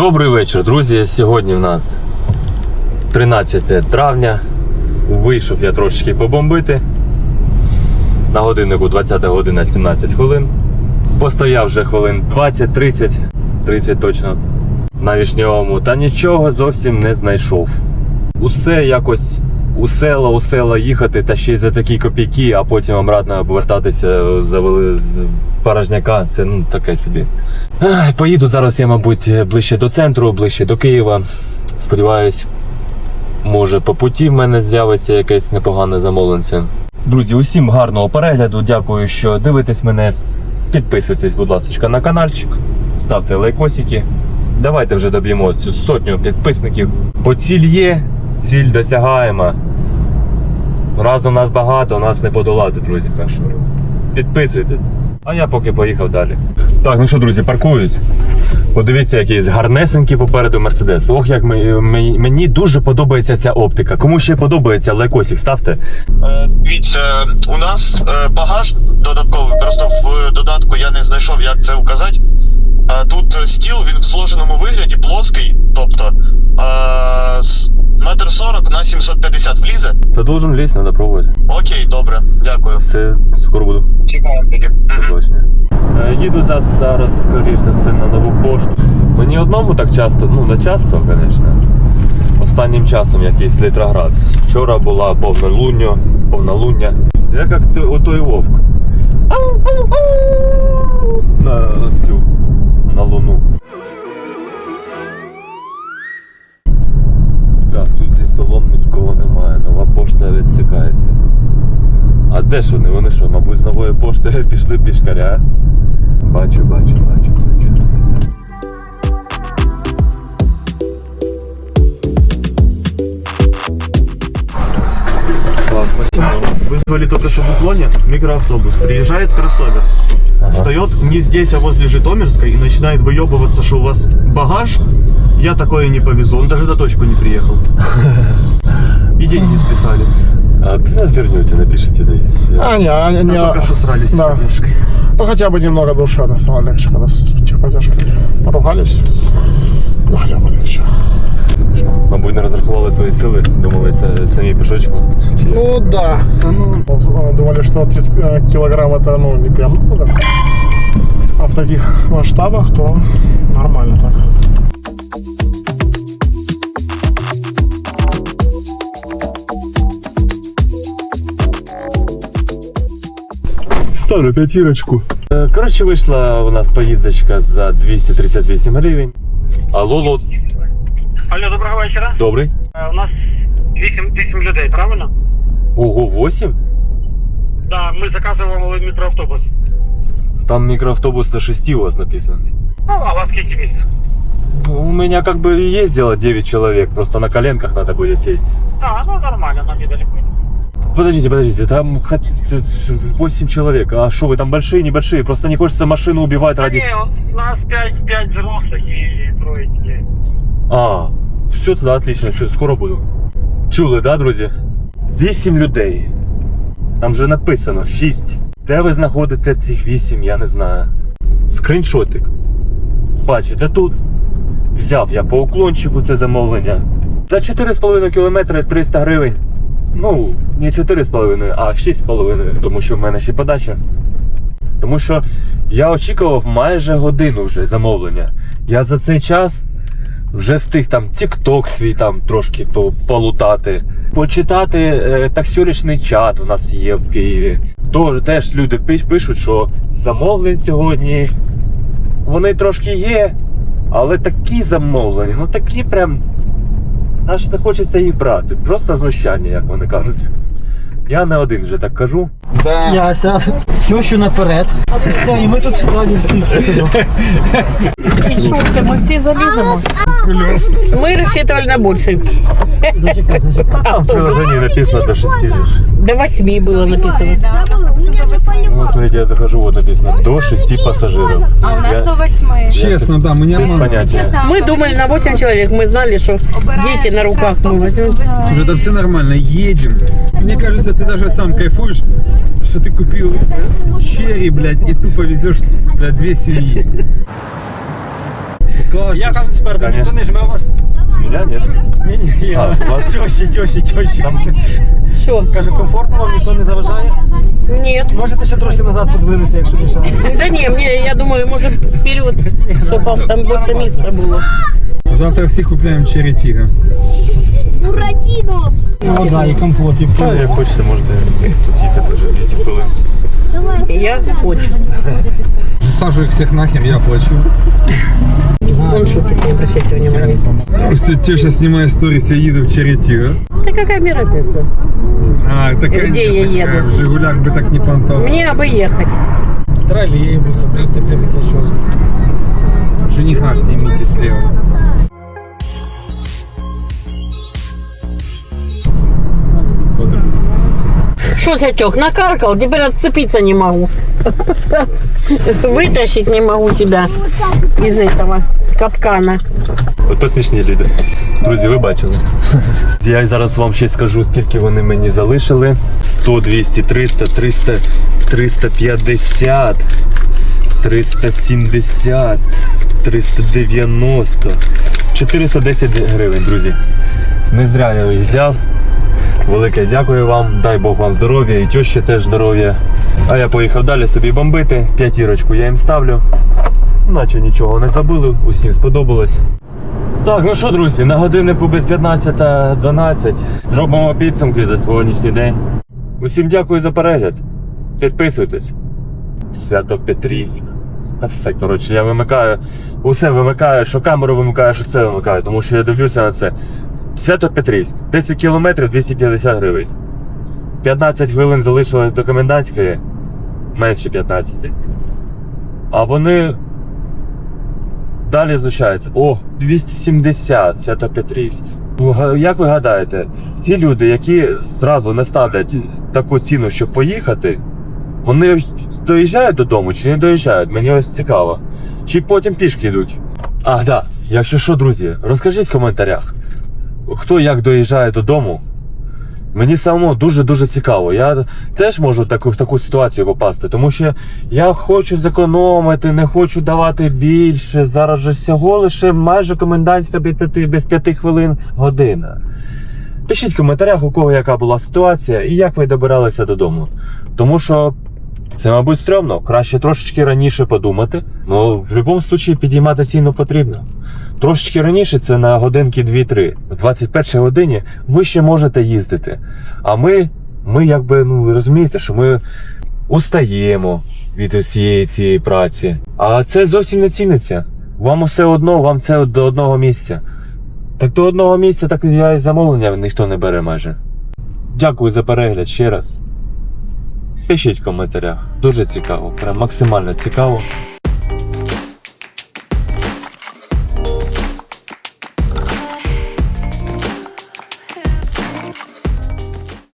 Добрий вечір, друзі. Сьогодні в нас 13 травня. Вийшов я трошечки побомбити. На годиннику 20 година 17 хвилин. Постояв вже хвилин 20-30, 30 точно на вішньовому, та нічого зовсім не знайшов. Усе якось у села, у села їхати, та ще й за такі копійки, а потім обратно повертатися за порожняка. Це ну таке собі. Поїду зараз я, мабуть, ближче до центру, ближче до Києва. Сподіваюсь, може по путі в мене з'явиться якесь непогане замовленце. Друзі, усім гарного перегляду. Дякую, що дивитесь мене. Підписуйтесь, будь ласка, на каналчик, ставте лайкосики. Давайте вже доб'ємо цю сотню підписників. Бо ціль є, ціль досягаємо. Разом нас багато, нас не подолати, друзі. Так що підписуйтесь. А я поки поїхав далі. Так, ну що, друзі, паркуюсь. Подивіться, якийсь гарнесенький попереду Мерседес. Ох, як мені дуже подобається ця оптика. Кому ще подобається лайкосик, ставте. Е, Дивіться, у нас е, багаж додатковий, просто в додатку я не знайшов, як це указати. Е, Тут е, стіл, він в сложеному вигляді, плоский, тобто е, метр сорок на 750 влізе. Та должен лізти, треба пробувати. Окей, добре, дякую. Все, скоро буду. Чекаємо тоді. Е, Їду за- зараз, скоріш за все, на нову пошту. Мені одному так часто, ну не часто, звісно. Останнім часом якийсь літроград. Вчора була повнолуння, повнолуння. Я як отой вовк. На цю, на луну. тут зі столом нікого немає, нова пошта відсікається. А де ж вони? Вони що, мабуть, з нової пошти пішли пішкаря? Бачу, бачу, бачу, бачу. Все. Класс, спасибо. Вызвали только что в уклоне микроавтобус. Приезжает кроссовер. Встает не здесь, а возле Житомирской и начинает выебываться, что у вас багаж. Я такое не повезу. Он даже на точку не приехал. И деньги списали. А ты на вернете напишите, да, если... А, не, а, не, Там не, только что срались с да. поддержкой. Ну, хотя бы немного душевно стало легче, когда с техподдержкой поругались. Ну, хотя бы легче. Мабуть, не розрахували свої сили, думали, це самі пішочком. Чи... як? Ну, да. Ну, Думали, что 30 э, килограмм это, ну, не прям много. А в таких масштабах, то нормально так. Ставлю п'ятірочку. Е, Коротше, вийшла у нас поїздочка за 238 гривень. Алло, лот. Алло, доброго вечора. Добрий. Е, У нас 8, 8 людей, правильно? Ого, 8? Так, ми заказували мікроавтобус. Там микроавтобус на 6 у вас написано. Ну, а у вас скільки місць? У меня как бы и ездило 9 человек, просто на коленках надо будет сесть. А, ну нормально, нам недалеко. Подождите, подождите, там 8 человек. А что вы там большие, небольшие? Просто не хочется машину убивать ради... ні, у нас 5, 5 взрослих і троє дітей. А, все тогда отлично, все, скоро буду. Чули, да, друзі? 8 людей. Там же написано 6. Де ви знаходите цих 8, я не знаю. Скріншотик. Бачите тут. Взяв я по уклончику це замовлення. За 4,5 км 300 гривень. Ну, не 4,5, а 6,5, тому що в мене ще подача. Тому що я очікував майже годину вже замовлення. Я за цей час вже встиг там TikTok свій там трошки полутати, почитати е, таксюричний чат у нас є в Києві. То теж люди пиш- пишуть, що замовлень сьогодні вони трошки є, але такі замовлення, ну такі прям аж не хочеться їх брати. Просто знущання, як вони кажуть. Я не один вже так кажу. Яся, тещу наперед. І все, і ми тут ззаді всі. І що? Ми всі заліземо. Ми розчитували на більше. Зачекай, зачекай. Там в приложении написано до 6 же. ж. До восьми було написано. Ну, смотрите, я захожу, вот написано до 6 пассажиров. А у нас Я- до восьми. Честно, да, мы не Без обманываем. понятия. Мы думали на 8 человек. Мы знали, что дети на руках мы возьмем. Слушай, да все нормально, едем. Мне кажется, ты даже сам кайфуешь, что ты купил черри, блядь, и тупо везешь, блядь, две семьи. Класс. Я експерт, Конечно. ніхто не жме вас. Меня нет. Ні-ні, А, я. у вас Тьоші, тьоші, тьоші. Там Що? Каже, комфортно вам ніхто не заважає. Ні. Можете ще трошки назад подвинутися, якщо мішає. Да ні, мені, я думаю, може вперед, щоб вам там більше місця було. Завтра всі купляємо черри тіга. Буратино. Вода і компот, і Та, як хочете, можете тут їхати вже 8 хвилин. Я хочу. Сажу їх всіх нахер, я плачу. Он шутит, не обращайте внимания. Все, теща знімає сторіс, я їду в черри тіга. Да какая мне разница? А, так, Где я еду? В Жигулях би так не понтовал. Мне бы ехать. тролейбус, 350 чого. Жениха снимите слева. Что затек? Накаркал, теперь отцепиться не могу. Вытащить не могу себя из этого капкана. Ото смішні люди. Друзі, ви бачили. Я зараз вам ще скажу, скільки вони мені залишили. 100, 200, 300, 300, 350, 370, 390, 410 гривень, друзі. Не зря я їх взяв. Велике дякую вам, дай Бог вам здоров'я і тещі теж здоров'я. А я поїхав далі собі бомбити. П'ятірочку я їм ставлю. Наче нічого не забули, усім сподобалось. Так, ну що, друзі, на годиннику без 15.12 зробимо підсумки за сьогоднішній день. Усім дякую за перегляд. Підписуйтесь. Свято Петрівськ. Та все, коротше, я вимикаю, усе вимикаю, що камеру вимикаю, що все вимикаю, тому що я дивлюся на це. Свято Петрівськ. 10 кілометрів 250 гривень. 15 хвилин залишилось до комендантської. Менше 15. А вони Далі знущаються. О, 270, Свято-Петрівськ. Ну, Як ви гадаєте, ті люди, які зразу не ставлять таку ціну, щоб поїхати, вони доїжджають додому чи не доїжджають? Мені ось цікаво. Чи потім пішки йдуть? А. Да. Якщо що, друзі, розкажіть в коментарях, хто як доїжджає додому. Мені само дуже-дуже цікаво. Я теж можу таку, в таку ситуацію попасти, тому що я хочу зекономити, не хочу давати більше. Зараз же всього лише майже комендантська без п'яти, хвилин година. Пишіть в коментарях, у кого яка була ситуація і як ви добиралися додому. Тому що це, мабуть, стрьомно. Краще трошечки раніше подумати. Ну, в будь-якому випадку підіймати ціну потрібно. Трошечки раніше це на годинки 2-3. В 21 годині ви ще можете їздити. А ми, ми якби, ну розумієте, що ми устаємо від усієї цієї праці. А це зовсім не ціниться. Вам все одно, вам це до одного місця. Так до одного місця, так я і замовлення ніхто не бере майже. Дякую за перегляд ще раз. Пишіть в коментарях. Дуже цікаво, прям максимально цікаво.